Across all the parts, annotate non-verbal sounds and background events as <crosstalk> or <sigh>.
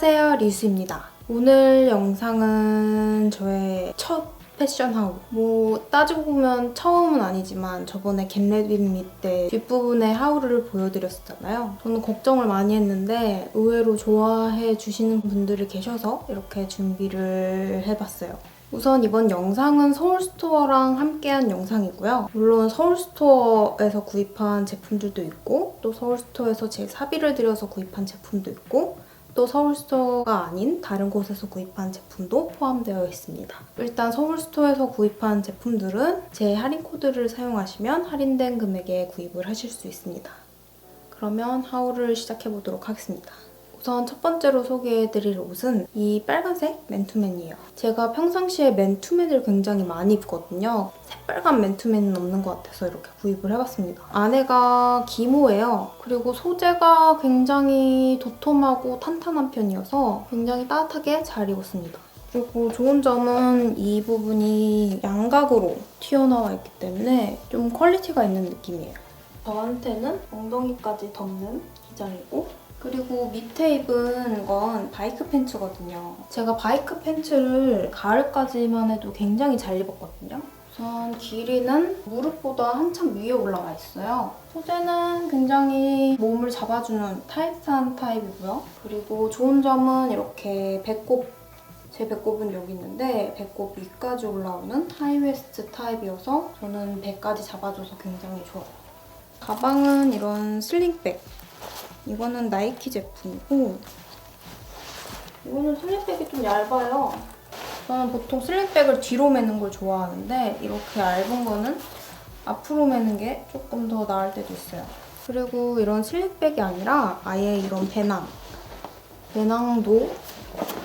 안녕하세요 리수입니다. 오늘 영상은 저의 첫 패션 하울. 뭐 따지고 보면 처음은 아니지만 저번에 겟레디밋 때 뒷부분에 하울을 보여드렸었잖아요. 저는 걱정을 많이 했는데 의외로 좋아해 주시는 분들이 계셔서 이렇게 준비를 해봤어요. 우선 이번 영상은 서울스토어랑 함께한 영상이고요. 물론 서울스토어에서 구입한 제품들도 있고 또 서울스토어에서 제 사비를 들여서 구입한 제품도 있고 또 서울스토어가 아닌 다른 곳에서 구입한 제품도 포함되어 있습니다. 일단 서울스토어에서 구입한 제품들은 제 할인 코드를 사용하시면 할인된 금액에 구입을 하실 수 있습니다. 그러면 하울을 시작해 보도록 하겠습니다. 우선 첫 번째로 소개해드릴 옷은 이 빨간색 맨투맨이에요. 제가 평상시에 맨투맨을 굉장히 많이 입거든요. 새빨간 맨투맨은 없는 것 같아서 이렇게 구입을 해봤습니다. 안에가 기모예요. 그리고 소재가 굉장히 도톰하고 탄탄한 편이어서 굉장히 따뜻하게 잘 입었습니다. 그리고 좋은 점은 이 부분이 양각으로 튀어나와 있기 때문에 좀 퀄리티가 있는 느낌이에요. 저한테는 엉덩이까지 덮는 기장이고 그리고 밑에 입은 건 바이크 팬츠거든요. 제가 바이크 팬츠를 가을까지만 해도 굉장히 잘 입었거든요. 우선 길이는 무릎보다 한참 위에 올라와 있어요. 소재는 굉장히 몸을 잡아주는 타이트한 타입이고요. 그리고 좋은 점은 이렇게 배꼽 제 배꼽은 여기 있는데 배꼽 위까지 올라오는 하이웨스트 타입이어서 저는 배까지 잡아줘서 굉장히 좋아요. 가방은 이런 슬링백 이거는 나이키 제품이고 이거는 슬링백이 좀 얇아요. 저는 보통 슬링백을 뒤로 매는 걸 좋아하는데 이렇게 얇은 거는 앞으로 매는 게 조금 더 나을 때도 있어요. 그리고 이런 슬링백이 아니라 아예 이런 배낭. 배낭도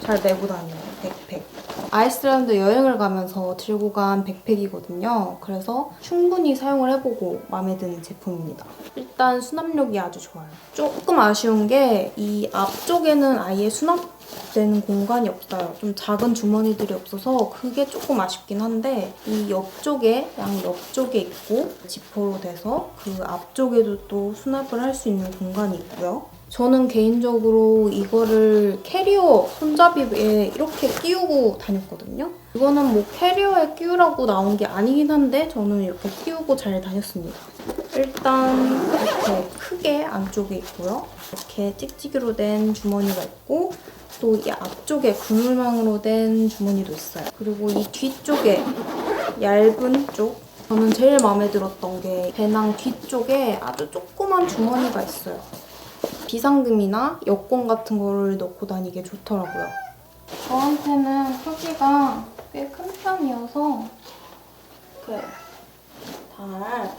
잘 메고 다니는 백팩. 아이슬란드 여행을 가면서 들고 간 백팩이거든요. 그래서 충분히 사용을 해보고 마음에 드는 제품입니다. 일단 수납력이 아주 좋아요. 조금 아쉬운 게 이 앞쪽에는 아예 수납되는 공간이 없어요. 좀 작은 주머니들이 없어서 그게 조금 아쉽긴 한데 이 옆쪽에 양 옆쪽에 있고 지퍼로 돼서 그 앞쪽에도 또 수납을 할 수 있는 공간이 있고요. 저는 개인적으로 이거를 캐리어 손잡이에 이렇게 끼우고 다녔거든요. 이거는 뭐 캐리어에 끼우라고 나온 게 아니긴 한데 저는 이렇게 끼우고 잘 다녔습니다. 일단 이렇게 크게 안쪽에 있고요. 이렇게 찍찍이로 된 주머니가 있고 또 이 앞쪽에 그물망으로 된 주머니도 있어요. 그리고 이 뒤쪽에 얇은 쪽 저는 제일 마음에 들었던 게 배낭 뒤쪽에 아주 조그만 주머니가 있어요. 비상금이나 여권 같은 거를 넣고 다니기 좋더라고요. 저한테는 크기가 꽤 큰 편이어서 그래 잘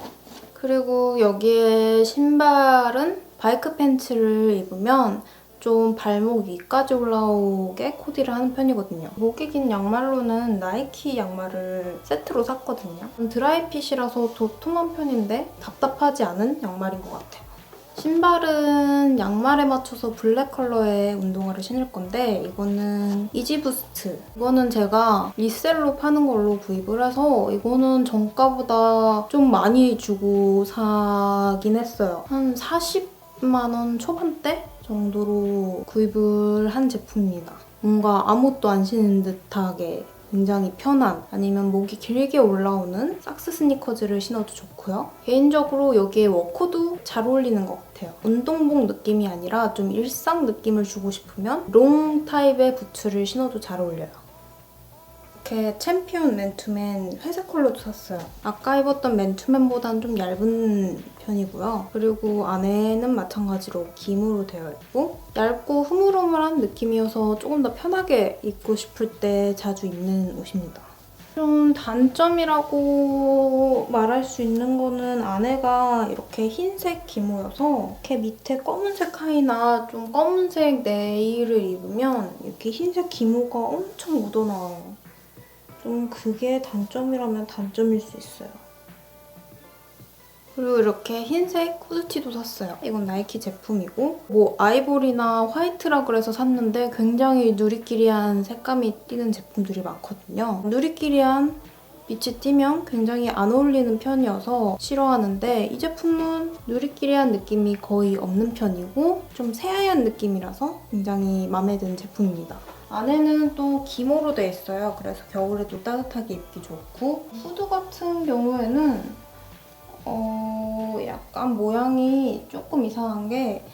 그리고 여기에 신발은 바이크 팬츠를 입으면 좀 발목 위까지 올라오게 코디를 하는 편이거든요. 목이 긴 양말로는 나이키 양말을 세트로 샀거든요. 드라이핏이라서 도톰한 편인데 답답하지 않은 양말인 것 같아요. 신발은 양말에 맞춰서 블랙 컬러의 운동화를 신을 건데 이거는 이지부스트. 이거는 제가 리셀로 파는 걸로 구입을 해서 이거는 정가보다 좀 많이 주고 사긴 했어요. 한 40만 원 초반대 정도로 구입을 한 제품입니다. 뭔가 아무것도 안 신은 듯하게 굉장히 편한 아니면 목이 길게 올라오는 삭스 스니커즈를 신어도 좋고요. 개인적으로 여기에 워커도 잘 어울리는 것 같아요. 운동복 느낌이 아니라 좀 일상 느낌을 주고 싶으면 롱 타입의 부츠를 신어도 잘 어울려요. 이렇게 챔피언 맨투맨 회색 컬러도 샀어요. 아까 입었던 맨투맨보다는 좀 얇은 편이고요. 그리고 안에는 마찬가지로 기모로 되어 있고 얇고 흐물흐물한 느낌이어서 조금 더 편하게 입고 싶을 때 자주 입는 옷입니다. 좀 단점이라고 말할 수 있는 거는 안에가 이렇게 흰색 기모여서 이렇게 밑에 검은색 하이나 좀 검은색 네일을 입으면 이렇게 흰색 기모가 엄청 묻어나와요. 좀 그게 단점이라면 단점일 수 있어요. 그리고 이렇게 흰색 후드티도 샀어요. 이건 나이키 제품이고 뭐 아이보리나 화이트라 그래서 샀는데 굉장히 누리끼리한 색감이 띄는 제품들이 많거든요. 누리끼리한 빛이 띄면 굉장히 안 어울리는 편이어서 싫어하는데 이 제품은 누리끼리한 느낌이 거의 없는 편이고 좀 새하얀 느낌이라서 굉장히 마음에 드는 제품입니다. 안에는 또 기모로 돼 있어요. 그래서 겨울에도 따뜻하게 입기 좋고 후드 같은 경우에는 어 약간 모양이 조금 이상한 게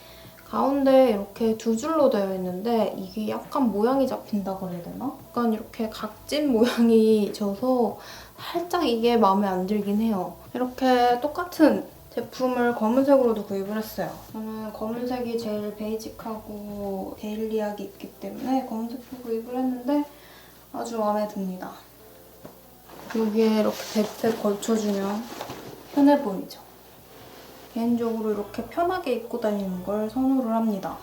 가운데 이렇게 두 줄로 되어 있는데 이게 약간 모양이 잡힌다 그래야 되나? 약간 이렇게 각진 모양이 져서 살짝 이게 마음에 안 들긴 해요. 이렇게 똑같은 제품을 검은색으로도 구입을 했어요. 저는 검은색이 제일 베이직하고 데일리하게 입기 때문에 검은색도 구입을 했는데 아주 마음에 듭니다. 여기에 이렇게 백팩 걸쳐주면 편해 보이죠? 개인적으로 이렇게 편하게 입고 다니는 걸 선호를 합니다.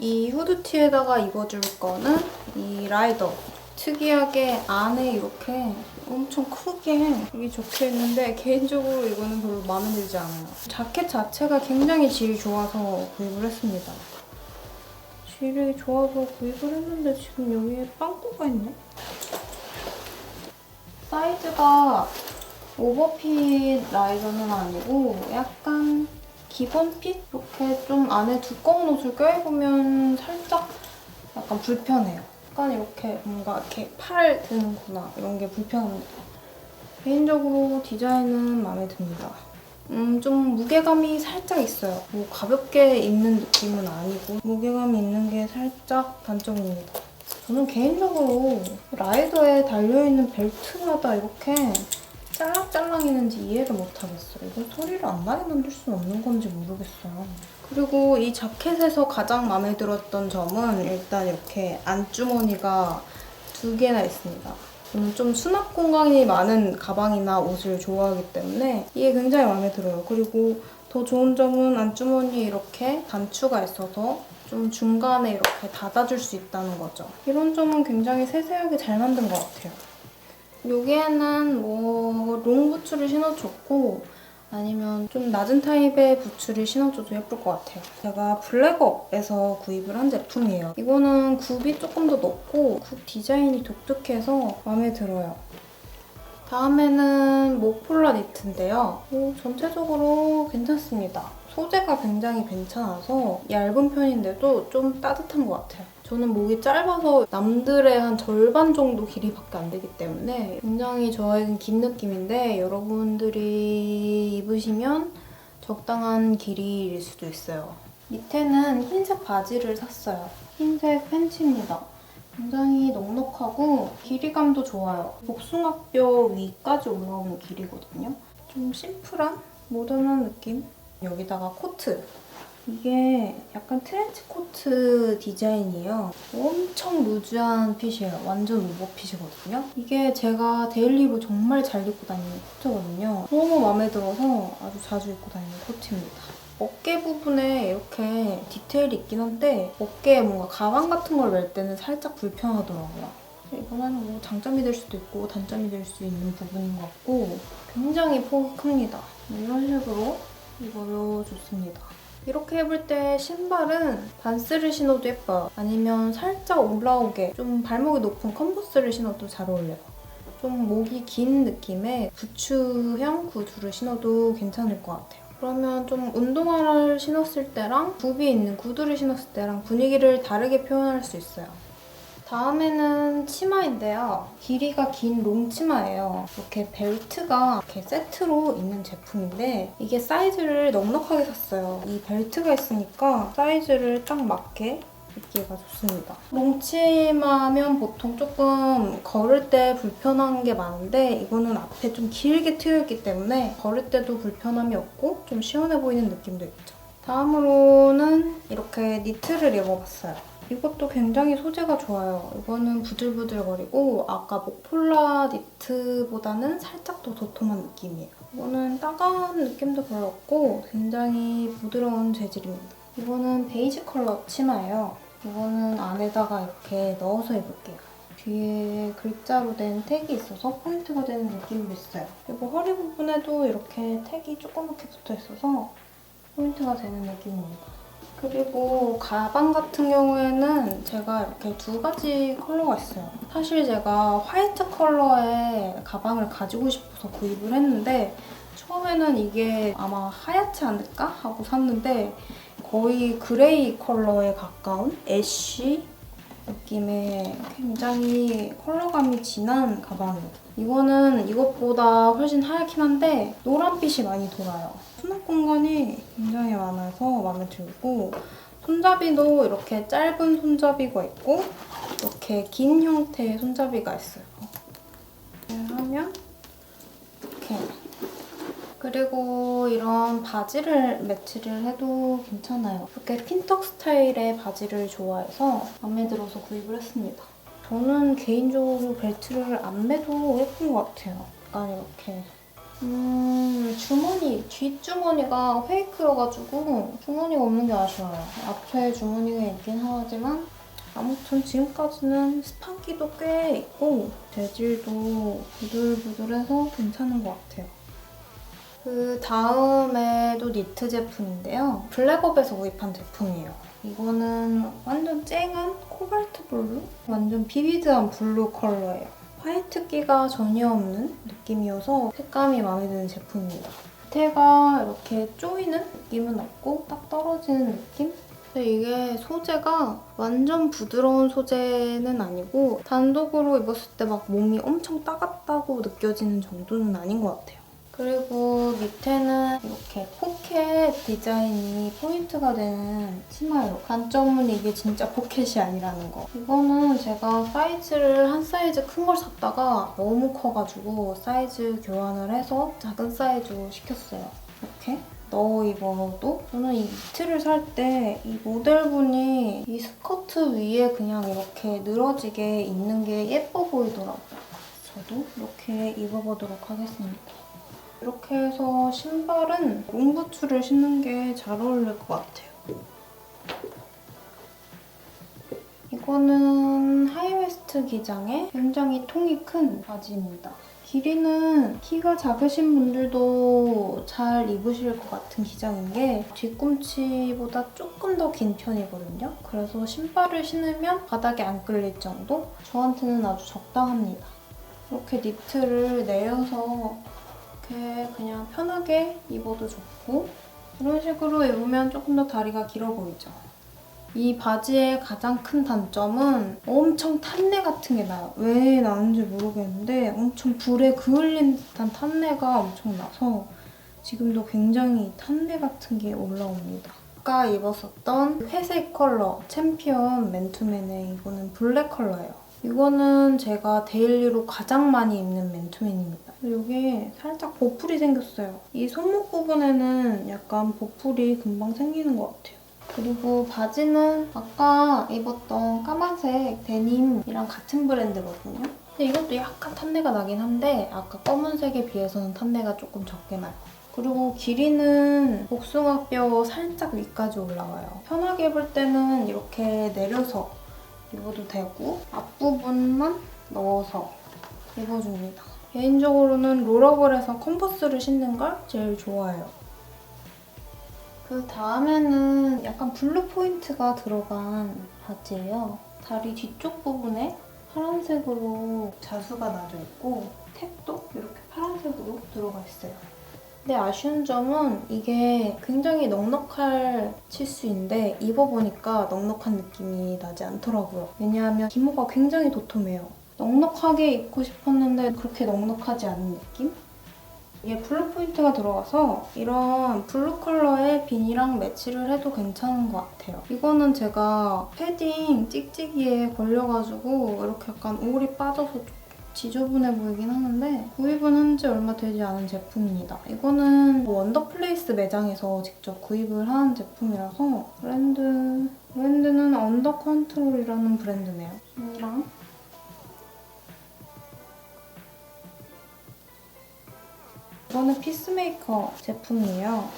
이 후드티에다가 입어줄 거는 이 라이더. 특이하게 안에 이렇게 엄청 크게 여기 적혀 있는데 개인적으로 이거는 별로 마음에 들지 않아요. 자켓 자체가 굉장히 질이 좋아서 구입을 했습니다. 질이 좋아서 구입을 했는데 지금 여기에 빵꾸가 있네? 사이즈가 오버핏 라이더는 아니고 약간 기본 핏? 이렇게 좀 안에 두꺼운 옷을 껴입으면 살짝 약간 불편해요. 약간 이렇게 뭔가 이렇게 팔 드는구나 이런 게 불편합니다. 개인적으로 디자인은 마음에 듭니다. 음, 좀 무게감이 살짝 있어요. 뭐 가볍게 입는 느낌은 아니고 무게감이 있는 게 살짝 단점입니다. 저는 개인적으로 라이더에 달려있는 벨트마다 이렇게 짤랑짤랑이는지 이해를 못하겠어요. 이거 소리를 안 나게 만들 수는 없는 건지 모르겠어요. 그리고 이 자켓에서 가장 마음에 들었던 점은 일단 이렇게 안주머니가 두 개나 있습니다. 저는 좀 수납 공간이 많은 가방이나 옷을 좋아하기 때문에 이게 굉장히 마음에 들어요. 그리고 더 좋은 점은 안주머니에 이렇게 단추가 있어서 좀 중간에 이렇게 닫아줄 수 있다는 거죠. 이런 점은 굉장히 세세하게 잘 만든 것 같아요. 여기에는 뭐 롱부츠를 신어줬고 아니면 좀 낮은 타입의 부츠를 신어줘도 예쁠 것 같아요. 제가 블랙업에서 구입을 한 제품이에요. 이거는 굽이 조금 더 높고 굽 디자인이 독특해서 마음에 들어요. 다음에는 목폴라 니트인데요. 오, 전체적으로 괜찮습니다. 소재가 굉장히 괜찮아서 얇은 편인데도 좀 따뜻한 것 같아요. 저는 목이 짧아서 남들의 한 절반 정도 길이밖에 안 되기 때문에 굉장히 저에겐 긴 느낌인데 여러분들이 입으시면 적당한 길이일 수도 있어요. 밑에는 흰색 바지를 샀어요. 흰색 팬츠입니다. 굉장히 넉넉하고 길이감도 좋아요. 복숭아뼈 위까지 올라오는 길이거든요. 좀 심플한 모던한 느낌? 여기다가 코트. 이게 약간 트렌치 코트 디자인이에요. 엄청 루즈한 핏이에요. 완전 오버핏이거든요. 이게 제가 데일리로 정말 잘 입고 다니는 코트거든요. 너무 마음에 들어서 아주 자주 입고 다니는 코트입니다. 어깨 부분에 이렇게 디테일이 있긴 한데 어깨에 뭔가 가방 같은 걸 멜 때는 살짝 불편하더라고요. 이거는 뭐 장점이 될 수도 있고 단점이 될 수 있는 부분인 것 같고 굉장히 폭이 큽니다. 이런 식으로 입어줬습니다. 이렇게 입을 때 신발은 반스를 신어도 예뻐요. 아니면 살짝 올라오게 좀 발목이 높은 컨버스를 신어도 잘 어울려요. 좀 목이 긴 느낌의 부츠형 구두를 신어도 괜찮을 것 같아요. 그러면 좀 운동화를 신었을 때랑 굽이 있는 구두를 신었을 때랑 분위기를 다르게 표현할 수 있어요. 다음에는 치마인데요. 길이가 긴 롱치마예요. 이렇게 벨트가 이렇게 세트로 있는 제품인데 이게 사이즈를 넉넉하게 샀어요. 이 벨트가 있으니까 사이즈를 딱 맞게 입기가 좋습니다. 롱치마면 보통 조금 걸을 때 불편한 게 많은데 이거는 앞에 좀 길게 트여있기 때문에 걸을 때도 불편함이 없고 좀 시원해 보이는 느낌도 있죠. 다음으로는 이렇게 니트를 입어봤어요. 이것도 굉장히 소재가 좋아요. 이거는 부들부들거리고 아까 목폴라 니트보다는 살짝 더 도톰한 느낌이에요. 이거는 따가운 느낌도 별로 없고 굉장히 부드러운 재질입니다. 이거는 베이지 컬러 치마예요. 이거는 안에다가 이렇게 넣어서 입을게요. 뒤에 글자로 된 택이 있어서 포인트가 되는 느낌도 있어요. 그리고 허리 부분에도 이렇게 택이 조그맣게 붙어 있어서 포인트가 되는 느낌입니다. 그리고 가방 같은 경우에는 제가 이렇게 두 가지 컬러가 있어요. 사실 제가 화이트 컬러의 가방을 가지고 싶어서 구입을 했는데 처음에는 이게 아마 하얗지 않을까 하고 샀는데 거의 그레이 컬러에 가까운 애쉬 느낌의 굉장히 컬러감이 진한 가방이에요. 이거는 이것보다 훨씬 하얗긴 한데 노란빛이 많이 돌아요. 수납 공간이 굉장히 많아서 마음에 들고 손잡이도 이렇게 짧은 손잡이가 있고 이렇게 긴 형태의 손잡이가 있어요. 하면 이렇게 그리고 이런 바지를 매치를 해도 괜찮아요. 이렇게 핀턱 스타일의 바지를 좋아해서 마음에 들어서 구입을 했습니다. 저는 개인적으로 벨트를 안 매도 예쁜 것 같아요. 약간 이렇게 음, 주머니, 뒷주머니가 페이크여가지고 주머니가 없는 게 아쉬워요. 앞에 주머니가 있긴 하지만 아무튼 지금까지는 스판기도 꽤 있고 재질도 부들부들해서 괜찮은 것 같아요. 그 다음에도 니트 제품인데요. 블랙업에서 구입한 제품이에요. 이거는 완전 쨍한 코발트 블루? 완전 비비드한 블루 컬러예요. 화이트기가 전혀 없는 느낌이어서 색감이 마음에 드는 제품입니다. 밑에가 이렇게 조이는 느낌은 없고 딱 떨어지는 느낌? 근데 이게 소재가 완전 부드러운 소재는 아니고 단독으로 입었을 때 막 몸이 엄청 따갑다고 느껴지는 정도는 아닌 것 같아요. 그리고 밑에는 이렇게 포켓 디자인이 포인트가 되는 치마예요. 단점은 이게 진짜 포켓이 아니라는 거. 이거는 제가 사이즈를 한 사이즈 큰 걸 샀다가 너무 커가지고 사이즈 교환을 해서 작은 사이즈로 시켰어요. 이렇게. 넣어 입어도 저는 이 니트를 살 때 이 모델분이 이 스커트 위에 그냥 이렇게 늘어지게 입는 게 예뻐 보이더라고요. 저도 이렇게 입어보도록 하겠습니다. 이렇게 해서 신발은 롱부츠를 신는 게 잘 어울릴 것 같아요. 이거는 하이웨스트 기장의 굉장히 통이 큰 바지입니다. 길이는 키가 작으신 분들도 잘 입으실 것 같은 기장인 게 뒤꿈치보다 조금 더 긴 편이거든요. 그래서 신발을 신으면 바닥에 안 끌릴 정도? 저한테는 아주 적당합니다. 이렇게 니트를 내어서 이렇게 그냥 편하게 입어도 좋고 이런 식으로 입으면 조금 더 다리가 길어 보이죠. 이 바지의 가장 큰 단점은 엄청 탄내 같은 게 나요. 왜 나는지 모르겠는데 엄청 불에 그을린 듯한 탄내가 엄청 나서 지금도 굉장히 탄내 같은 게 올라옵니다. 아까 입었었던 회색 컬러 챔피언 맨투맨의 이거는 블랙 컬러예요. 이거는 제가 데일리로 가장 많이 입는 맨투맨입니다. 이게 살짝 보풀이 생겼어요. 이 손목 부분에는 약간 보풀이 금방 생기는 것 같아요. 그리고 바지는 아까 입었던 까만색 데님이랑 같은 브랜드거든요. 근데 이것도 약간 탄내가 나긴 한데 아까 검은색에 비해서는 탄내가 조금 적게 나요. 그리고 길이는 복숭아뼈 살짝 위까지 올라와요. 편하게 입을 때는 이렇게 내려서 입어도 되고 앞부분만 넣어서 입어줍니다. 개인적으로는 롤업을 컨버스를 신는 걸 제일 좋아해요. 그 다음에는 약간 블루 포인트가 들어간 바지예요. 다리 뒤쪽 부분에 파란색으로 자수가 나져 있고 탭도 이렇게 파란색으로 들어가 있어요. 근데 아쉬운 점은 이게 굉장히 넉넉할 치수인데 입어보니까 넉넉한 느낌이 나지 않더라고요. 왜냐하면 기모가 굉장히 도톰해요. 넉넉하게 입고 싶었는데 그렇게 넉넉하지 않은 느낌? 이게 블루 포인트가 들어가서 이런 블루 컬러의 비니랑 매치를 해도 괜찮은 것 같아요. 이거는 제가 패딩 찍찍이에 걸려가지고 이렇게 약간 올이 빠져서 지저분해 보이긴 하는데 구입은 한 지 얼마 되지 않은 제품입니다. 이거는 원더플레이스 매장에서 직접 구입을 한 제품이라서 브랜드 브랜드는 언더 컨트롤이라는 브랜드네요. 이랑 이거는 피스메이커 제품이에요.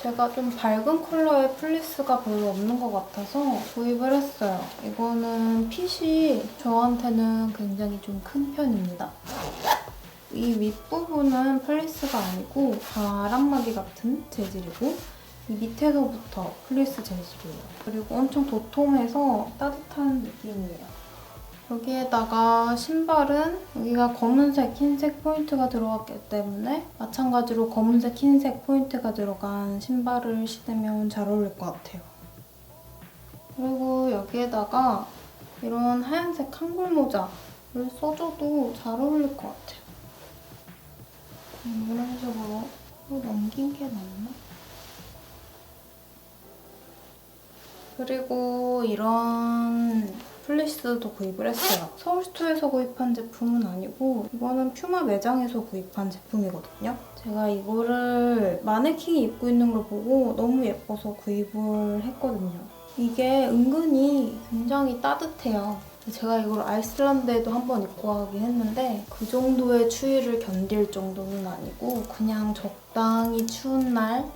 제가 좀 밝은 컬러의 플리스가 별로 없는 것 같아서 구입을 했어요. 이거는 핏이 저한테는 굉장히 좀 큰 편입니다. 이 윗부분은 플리스가 아니고 바람막이 같은 재질이고 이 밑에서부터 플리스 재질이에요. 그리고 엄청 도톰해서 따뜻한 느낌이에요. 여기에다가 신발은 여기가 검은색, 흰색 포인트가 들어갔기 때문에 마찬가지로 검은색, 흰색 포인트가 들어간 신발을 신으면 잘 어울릴 것 같아요. 그리고 여기에다가 이런 하얀색 한글 모자를 써줘도 잘 어울릴 것 같아요. 음, 이런 식으로 이거 넘긴 게 낫나? 그리고 이런 플리스도 구입을 했어요. 서울스토어에서 구입한 제품은 아니고 이거는 퓨마 매장에서 구입한 제품이거든요. 제가 이거를 마네킹이 입고 있는 걸 보고 너무 예뻐서 구입을 했거든요. 이게 은근히 굉장히 따뜻해요. 제가 이걸 아이슬란드에도 한번 입고 가긴 했는데 그 정도의 추위를 견딜 정도는 아니고 그냥 적당히 추운 날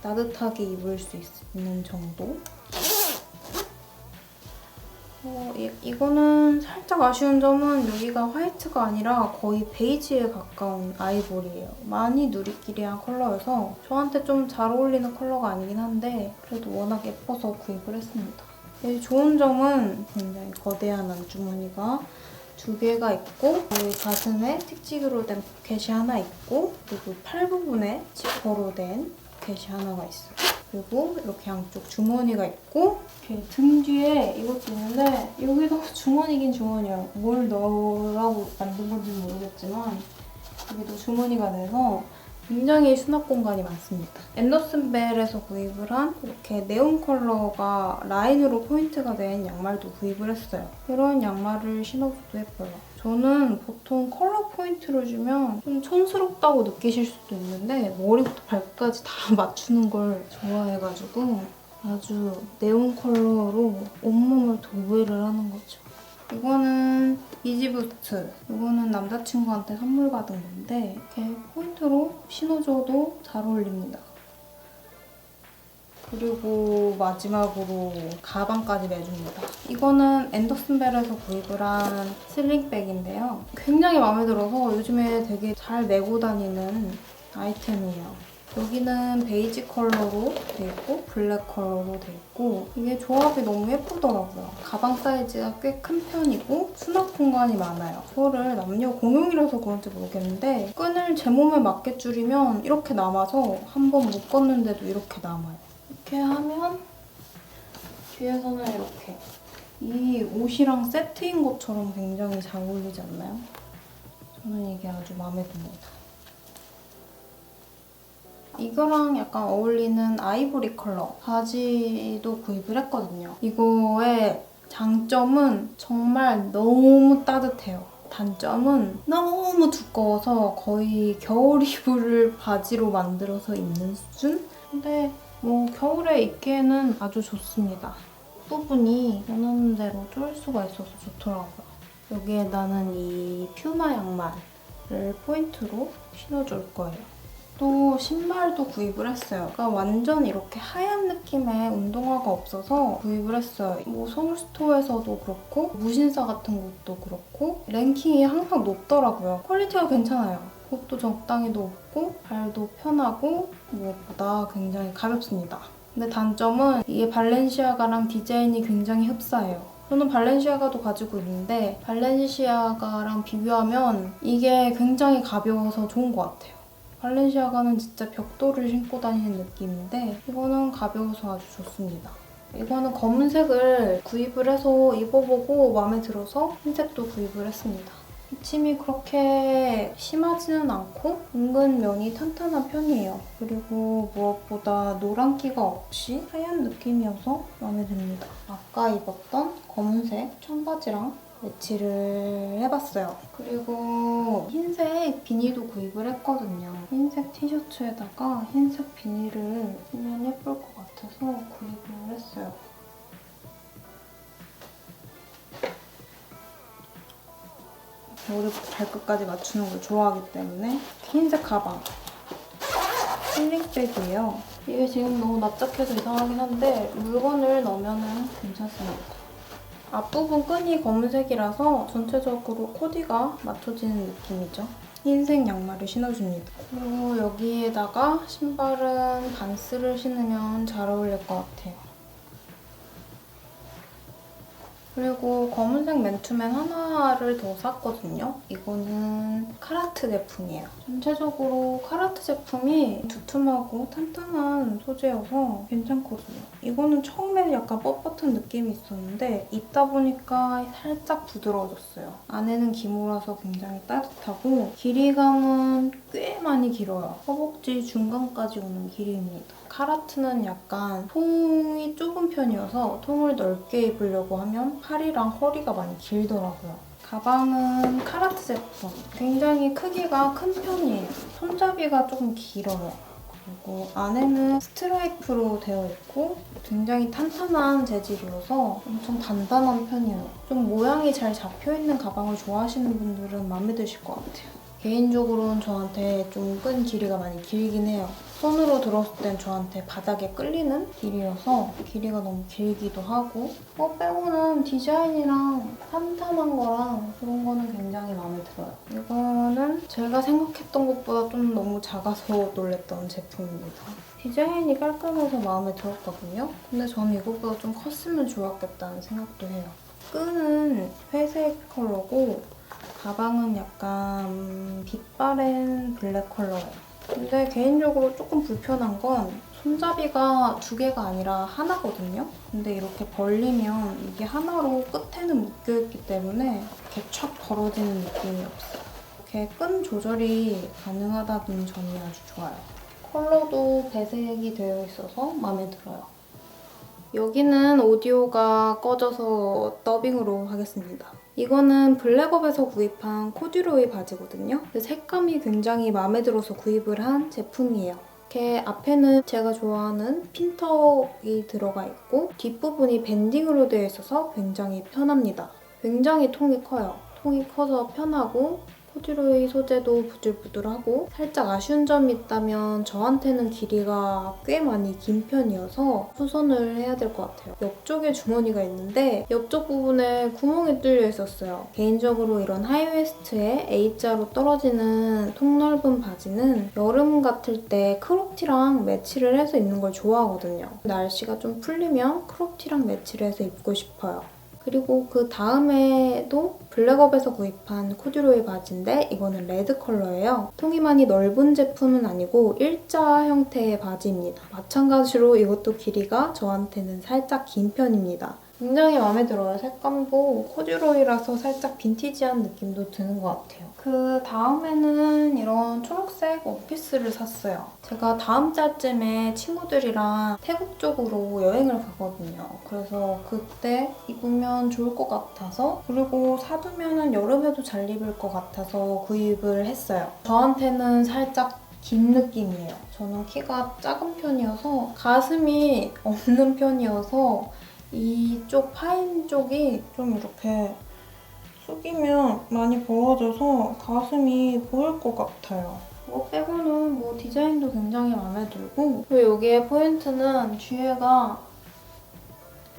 따뜻하게 입을 수 있는 정도? 어, 이, 이거는 살짝 아쉬운 점은 여기가 화이트가 아니라 거의 베이지에 가까운 아이보리예요. 많이 누리끼리한 컬러여서 저한테 좀 잘 어울리는 컬러가 아니긴 한데 그래도 워낙 예뻐서 구입을 했습니다. 좋은 점은 굉장히 거대한 안주머니가 두 개가 있고 여기 가슴에 틱찍으로 된 포켓이 하나 있고 그리고 팔 부분에 지퍼로 된 포켓이 하나가 있어요. 그리고 이렇게 양쪽 주머니가 있고 이렇게 등 뒤에 이것도 있는데 여기도 <laughs> 주머니긴 주머니야. 뭘 넣으라고 만든 건지 는 모르겠지만 여기도 주머니가 돼서 굉장히 수납 공간이 많습니다. 앤더슨 벨에서 구입을 한 이렇게 네온 컬러가 라인으로 포인트가 된 양말도 구입을 했어요. 이런 양말을 신어줘도 예뻐요. 저는 보통 컬러 포인트를 주면 좀 촌스럽다고 느끼실 수도 있는데 머리부터 발끝까지 다 <laughs> 맞추는 걸 좋아해가지고 아주 네온 컬러로 온몸을 도배를 하는 거죠. 이거는 이지부스트. 이거는 남자친구한테 선물 받은 건데 이렇게 포인트로 신어줘도 잘 어울립니다. 그리고 마지막으로 가방까지 내줍니다. 이거는 앤더슨벨에서 구입을 한 슬링백인데요. 굉장히 마음에 들어서 요즘에 되게 잘 메고 다니는 아이템이에요. 여기는 베이지 컬러로 돼 있고 블랙 컬러로 돼 있고 이게 조합이 너무 예쁘더라고요. 가방 사이즈가 꽤 큰 편이고 수납 공간이 많아요. 이거를 남녀 공용이라서 그런지 모르겠는데 끈을 제 몸에 맞게 줄이면 이렇게 남아서 한 번 묶었는데도 이렇게 남아요. 이렇게 하면 뒤에서는 이렇게 이 옷이랑 세트인 것처럼 굉장히 잘 어울리지 않나요? 저는 이게 아주 마음에 듭니다. 이거랑 약간 어울리는 아이보리 컬러 바지도 구입을 했거든요. 이거의 장점은 정말 너무 따뜻해요. 단점은 너무 두꺼워서 거의 겨울 이불을 바지로 만들어서 입는 수준? 근데 뭐 겨울에 입기에는 아주 좋습니다. 부분이 원하는 대로 조일 수가 있어서 좋더라고요. 여기에 나는 이 퓨마 양말을 포인트로 신어줄 거예요. 또 신발도 구입을 했어요. 그러니까 완전 이렇게 하얀 느낌의 운동화가 없어서 구입을 했어요. 뭐 서울스토어에서도 그렇고 무신사 같은 곳도 그렇고 랭킹이 항상 높더라고요. 퀄리티가 괜찮아요. 굽도 적당히 높고 발도 편하고 무엇보다 굉장히 가볍습니다. 근데 단점은 이게 발렌시아가랑 디자인이 굉장히 흡사해요. 저는 발렌시아가도 가지고 있는데 발렌시아가랑 비교하면 이게 굉장히 가벼워서 좋은 것 같아요. 발렌시아가는 진짜 벽돌을 신고 다니는 느낌인데 이거는 가벼워서 아주 좋습니다. 이거는 검은색을 구입을 해서 입어보고 마음에 들어서 흰색도 구입을 했습니다. 기침이 그렇게 심하지는 않고 은근 면이 탄탄한 편이에요. 그리고 무엇보다 노란기가 없이 하얀 느낌이어서 마음에 듭니다. 아까 입었던 검은색 청바지랑 매치를 해봤어요. 그리고 흰색 비니도 구입을 했거든요. 흰색 티셔츠에다가 흰색 비니를 쓰면 예쁠 것 같아서 구입을 했어요. 머리부터 발끝까지 맞추는 걸 좋아하기 때문에 흰색 가방 슬링백이에요. 이게 지금 너무 납작해서 이상하긴 한데 물건을 넣으면 괜찮습니다. 앞부분 끈이 검은색이라서 전체적으로 코디가 맞춰지는 느낌이죠. 흰색 양말을 신어줍니다. 그리고 여기에다가 신발은 반스를 신으면 잘 어울릴 것 같아요. 그리고 검은색 맨투맨 하나를 더 샀거든요. 이거는 카라트 제품이에요. 전체적으로 카라트 제품이 두툼하고 탄탄한 소재여서 괜찮거든요. 이거는 처음에는 약간 뻣뻣한 느낌이 있었는데 입다 보니까 살짝 부드러워졌어요. 안에는 기모라서 굉장히 따뜻하고 길이감은 꽤 많이 길어요. 허벅지 중간까지 오는 길이입니다. 카라트는 약간 통이 좁은 편이어서 통을 넓게 입으려고 하면 팔이랑 허리가 많이 길더라고요. 가방은 카라트 제품. 굉장히 크기가 큰 편이에요. 손잡이가 조금 길어요. 그리고 안에는 스트라이프로 되어 있고 굉장히 탄탄한 재질이어서 엄청 단단한 편이에요. 좀 모양이 잘 잡혀있는 가방을 좋아하시는 분들은 마음에 드실 것 같아요. 개인적으로는 저한테 좀 끈 길이가 많이 길긴 해요. 손으로 들었을 땐 저한테 바닥에 끌리는 길이어서 길이가 너무 길기도 하고 그거 빼고는 디자인이랑 탄탄한 거랑 그런 거는 굉장히 마음에 들어요. 이거는 제가 생각했던 것보다 좀 너무 작아서 <laughs> 놀랬던 제품입니다. 디자인이 깔끔해서 마음에 들었거든요. 근데 저는 이것보다 좀 컸으면 좋았겠다는 생각도 해요. 끈은 회색 컬러고 가방은 약간 빛바랜 블랙 컬러예요. 근데 개인적으로 조금 불편한 건 손잡이가 두 개가 아니라 하나거든요. 근데 이렇게 벌리면 이게 하나로 끝에는 묶여있기 때문에 이렇게 촥 벌어지는 느낌이 없어요. 이렇게 끈 조절이 가능하다는 점이 아주 좋아요. 컬러도 배색이 되어 있어서 마음에 들어요. 여기는 오디오가 꺼져서 더빙으로 하겠습니다. 이거는 블랙업에서 구입한 코듀로이 바지거든요. 색감이 굉장히 마음에 들어서 구입을 한 제품이에요. 이렇게 앞에는 제가 좋아하는 핀턱이 들어가 있고 뒷부분이 밴딩으로 되어 있어서 굉장히 편합니다. 굉장히 통이 커요. 통이 커서 편하고 코듀로이 소재도 부들부들하고 살짝 아쉬운 점이 있다면 저한테는 길이가 꽤 많이 긴 편이어서 수선을 해야 될 것 같아요. 옆쪽에 주머니가 있는데 옆쪽 부분에 구멍이 뚫려 있었어요. 개인적으로 이런 하이웨스트에 A자로 떨어지는 통 넓은 바지는 여름 같을 때 크롭티랑 매치를 해서 입는 걸 좋아하거든요. 날씨가 좀 풀리면 크롭티랑 매치를 해서 입고 싶어요. 그리고 그 다음에도 블랙업에서 구입한 코듀로이 바지인데 이거는 레드 컬러예요. 통이 많이 넓은 제품은 아니고 일자 형태의 바지입니다. 마찬가지로 이것도 길이가 저한테는 살짝 긴 편입니다. 굉장히 마음에 들어요. 색감도 코듀로이라서 살짝 빈티지한 느낌도 드는 것 같아요. 그 다음에는 이런 초록색 원피스를 샀어요. 제가 다음 달쯤에 친구들이랑 태국 쪽으로 여행을 가거든요. 그래서 그때 입으면 좋을 것 같아서 그리고 사두면 여름에도 잘 입을 것 같아서 구입을 했어요. 저한테는 살짝 긴 느낌이에요. 저는 키가 작은 편이어서 가슴이 없는 편이어서 이쪽 파인 쪽이 좀 이렇게 숙이면 많이 벌어져서 가슴이 보일 것 같아요. 이거 빼고는 뭐 디자인도 굉장히 마음에 들고 그리고 여기에 포인트는 뒤에가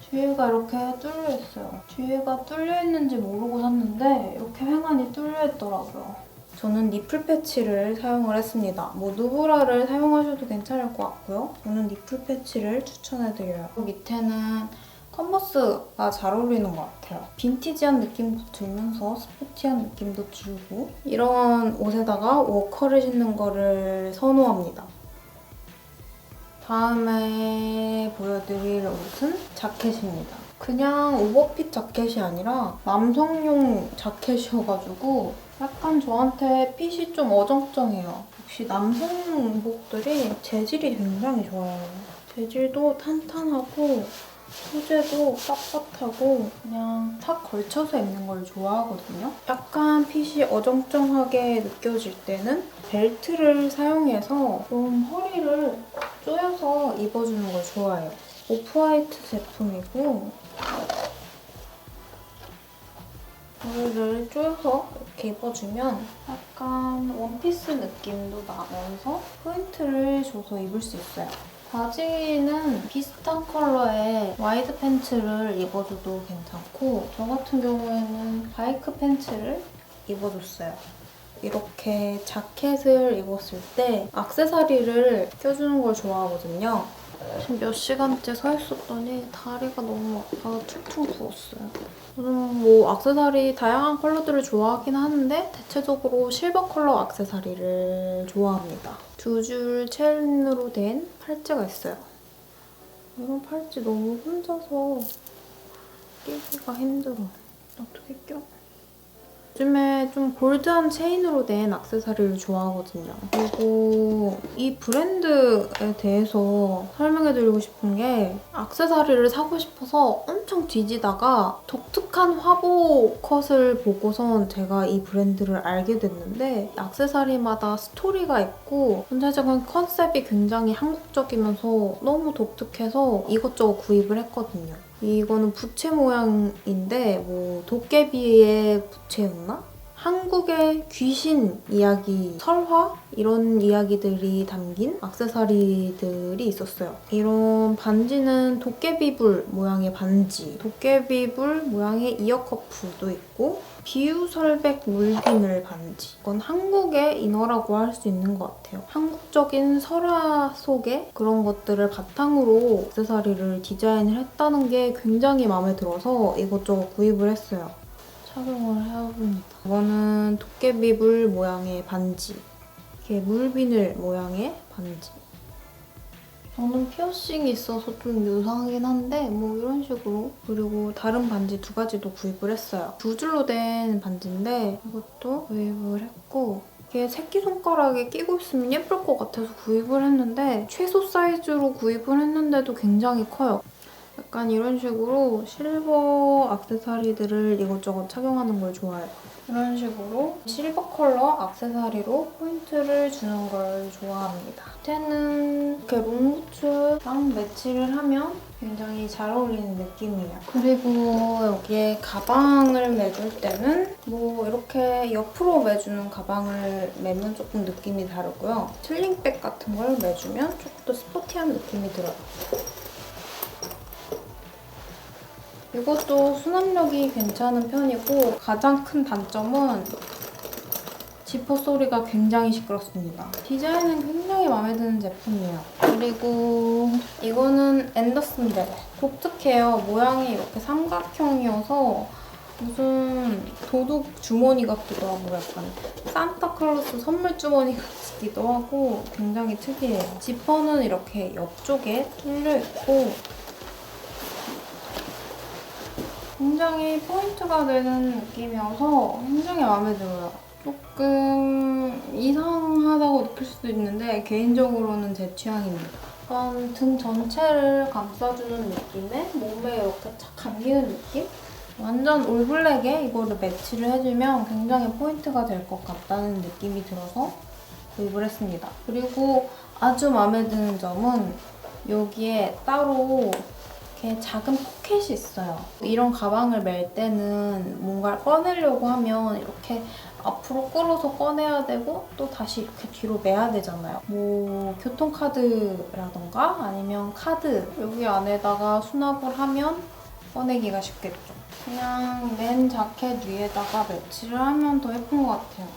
뒤에가 이렇게 뚫려 있어요. 뒤에가 뚫려 있는지 모르고 샀는데 이렇게 횡안이 뚫려 있더라고요. 저는 니플 패치를 사용을 했습니다. 뭐 누브라를 사용하셔도 괜찮을 것 같고요. 저는 니플 패치를 추천해드려요. 밑에는 컨버스가 잘 어울리는 것 같아요. 빈티지한 느낌도 들면서 스포티한 느낌도 들고 이런 옷에다가 워커를 신는 거를 선호합니다. 다음에 보여드릴 옷은 자켓입니다. 그냥 오버핏 자켓이 아니라 남성용 자켓이어가지고 약간 저한테 핏이 좀 어정쩡해요. 역시 남성복들이 재질이 굉장히 좋아요. 재질도 탄탄하고 소재도 빳빳하고 그냥 탁 걸쳐서 입는 걸 좋아하거든요. 약간 핏이 어정쩡하게 느껴질 때는 벨트를 사용해서 좀 허리를 조여서 입어주는 걸 좋아해요. 오프화이트 제품이고 머리를 조여서 이렇게 입어주면 약간 원피스 느낌도 나면서 포인트를 줘서 입을 수 있어요. 바지는 비슷한 컬러의 와이드 팬츠를 입어줘도 괜찮고 저 같은 경우에는 바이크 팬츠를 입어줬어요. 이렇게 자켓을 입었을 때 악세사리를 껴주는 걸 좋아하거든요. 지금 몇 시간째 서 있었더니 다리가 너무 아파서 퉁퉁 부었어요. 저는 뭐 악세사리 다양한 컬러들을 좋아하긴 하는데 대체적으로 실버 컬러 악세사리를 좋아합니다. 두 줄 체인으로 된 팔찌가 있어요. 이런 팔찌 너무 혼자서 끼기가 힘들어. 어떻게 껴? 요즘에 좀 골드한 체인으로 된 악세사리를 좋아하거든요. 그리고 이 브랜드에 대해서 설명해드리고 싶은 게 악세사리를 사고 싶어서 엄청 뒤지다가 독특한 화보 컷을 보고선 제가 이 브랜드를 알게 됐는데 악세사리마다 스토리가 있고 전체적인 컨셉이 굉장히 한국적이면서 너무 독특해서 이것저것 구입을 했거든요. 이거는 부채 모양인데 뭐 도깨비의 부채였나? 한국의 귀신 이야기, 설화 이런 이야기들이 담긴 악세사리들이 있었어요. 이런 반지는 도깨비불 모양의 반지, 도깨비불 모양의 이어커프도 있고 비유설백 물비늘 반지. 이건 한국의 인어라고 할 수 있는 것 같아요. 한국적인 설화 속에 그런 것들을 바탕으로 액세서리를 디자인을 했다는 게 굉장히 마음에 들어서 이것저것 구입을 했어요. 착용을 해봅니다. 이거는 도깨비불 모양의 반지. 이렇게 물비늘 모양의 반지. 저는 피어싱이 있어서 좀 유사하긴 한데 뭐 이런 식으로 그리고 다른 반지 두 가지도 구입을 했어요. 두 줄로 된 반지인데 이것도 구입을 했고 이게 새끼손가락에 끼고 있으면 예쁠 것 같아서 구입을 했는데 최소 사이즈로 구입을 했는데도 굉장히 커요. 약간 이런 식으로 실버 액세서리들을 이것저것 착용하는 걸 좋아해요. 이런 식으로 실버 컬러 액세서리로 포인트를 주는 걸 좋아합니다. 밑에는 이렇게 롱부츠랑 매치를 하면 굉장히 잘 어울리는 느낌이에요. 그리고 여기에 가방을 매줄 때는 뭐 이렇게 옆으로 매주는 가방을 매면 조금 느낌이 다르고요. 슬링백 같은 걸 매주면 조금 더 스포티한 느낌이 들어요. 이것도 수납력이 괜찮은 편이고 가장 큰 단점은 지퍼 소리가 굉장히 시끄럽습니다. 디자인은 굉장히 마음에 드는 제품이에요. 그리고 이거는 앤더슨 벨. 독특해요. 모양이 이렇게 삼각형이어서 무슨 도둑 주머니 같기도 하고 약간 산타클로스 선물 주머니 같기도 하고 굉장히 특이해요. 지퍼는 이렇게 옆쪽에 뚫려 있고 굉장히 포인트가 되는 느낌이어서 굉장히 마음에 들어요. 조금 이상하다고 느낄 수도 있는데 개인적으로는 제 취향입니다. 약간 등 전체를 감싸주는 느낌에 몸에 이렇게 착 감기는 느낌? 완전 올블랙에 이거를 매치를 해주면 굉장히 포인트가 될 것 같다는 느낌이 들어서 구입을 했습니다. 그리고 아주 마음에 드는 점은 여기에 따로 이렇게 작은 포켓이 있어요. 이런 가방을 멜 때는 뭔가를 꺼내려고 하면 이렇게 앞으로 끌어서 꺼내야 되고 또 다시 이렇게 뒤로 매야 되잖아요. 뭐 교통카드라던가 아니면 카드 여기 안에다가 수납을 하면 꺼내기가 쉽겠죠. 그냥 맨 자켓 위에다가 매치를 하면 더 예쁜 것 같아요.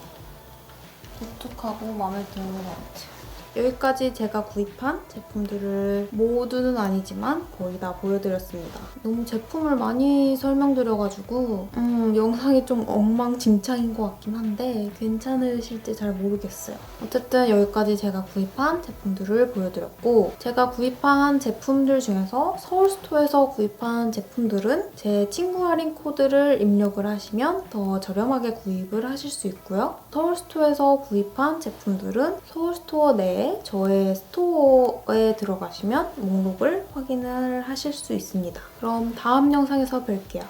독특하고 마음에 드는 것 같아요. 여기까지 제가 구입한 제품들을 모두는 아니지만 거의 다 보여드렸습니다. 너무 제품을 많이 설명드려가지고 음, 영상이 좀 엉망진창인 것 같긴 한데 괜찮으실지 잘 모르겠어요. 어쨌든 여기까지 제가 구입한 제품들을 보여드렸고 제가 구입한 제품들 중에서 서울스토어에서 구입한 제품들은 제 친구 할인 코드를 입력을 하시면 더 저렴하게 구입을 하실 수 있고요. 서울스토어에서 구입한 제품들은 서울스토어 내에 저의 스토어에 들어가시면 목록을 확인을 하실 수 있습니다. 그럼 다음 영상에서 뵐게요.